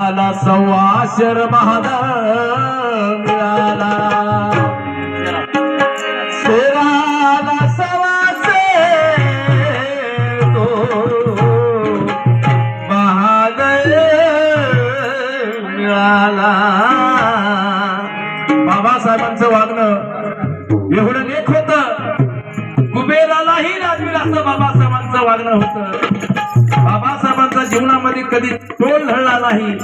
आला सव्वाशर महान मिळाला. शेराला सवासे तो महादय मिळाला. बाबासाहेबांचं वागणं एवढं लेख होत. कुबेरालाही राजवीर असं बाबासाहेबांचं वागणं होतं. जीवनामध्ये कधी तोल धरला नाही.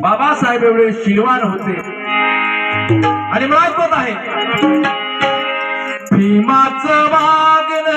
बाबासाहेब एवढे शिवान होते. आणि मला आहे भीमाचं वागण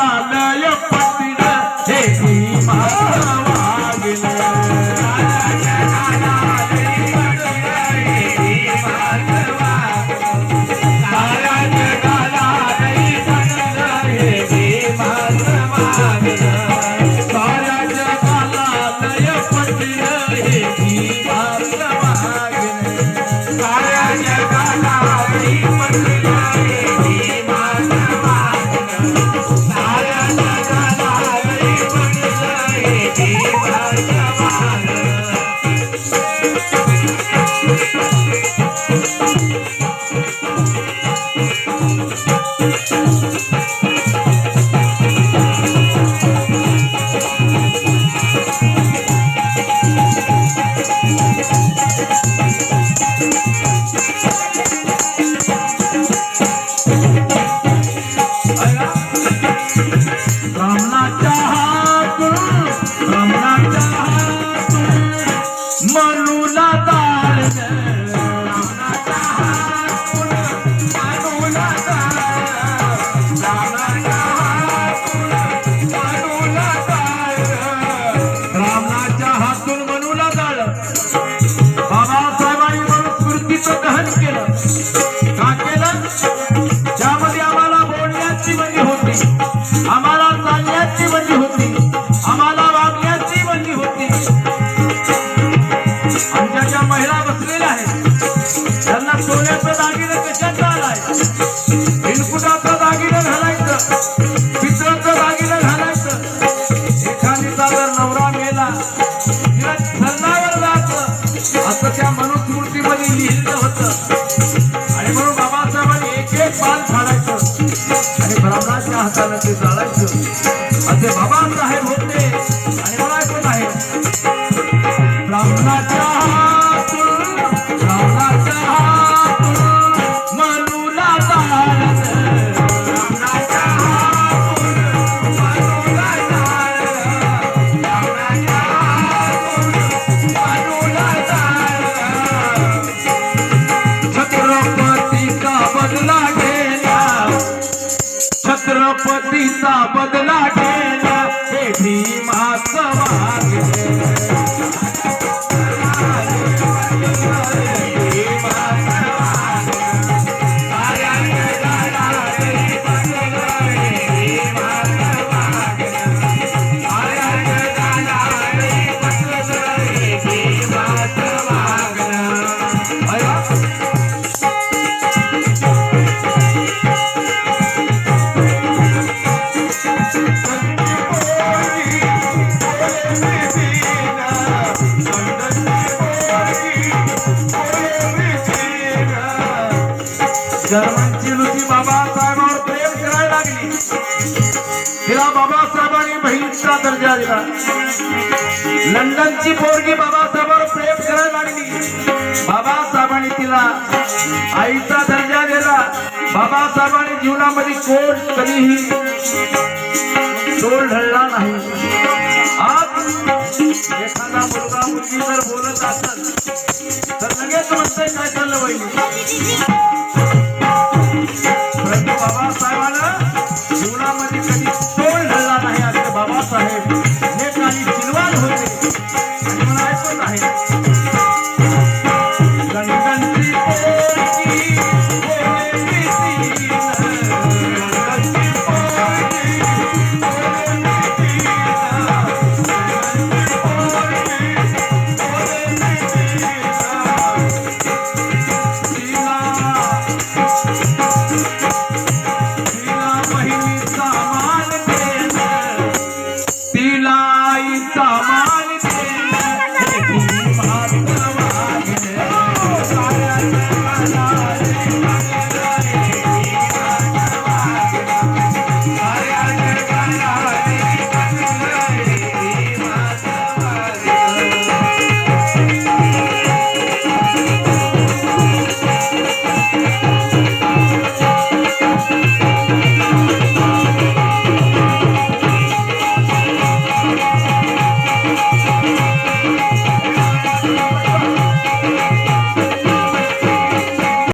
I Yeah, you. आम्हाला चालण्याची बंदी होती. आम्हाला वागण्याची बंदी होती. आमच्या ज्या महिला बसलेल्या आहेत. त्यांना सोन्याचं दागिनं कशात आलाय हिनकुटाचं दागिनं घालायचं? पित्राचं दागिनं घालायचं? एखादीचा जर नवरा मेला तिला धरणावर जायचं असं त्या मनुस्मृतीमध्ये लिहिलं होतं. आणि म्हणून बाबासाहेबांनी एक एक पाल फाडायचं छत्रपतीचा बदला बाबासाहेबांवर प्रेम करायला लागली. तिला बाबासाहेबांनी बहिणीचा दर्जा दिला. लंडनची पोरगी बाबासाहेबांवर प्रेम करायला लागली. बाबासाहेबांनी तिला आईचा दर्जा दिला. बाबासाहेबांनी जीवनामध्ये कोण कधीही चोर ढळला नाही. आज एखादा मुलगा मुलगी जर बोलत असेल तर लगेच म्हणतंय काय चाललं वहिनी Thank you.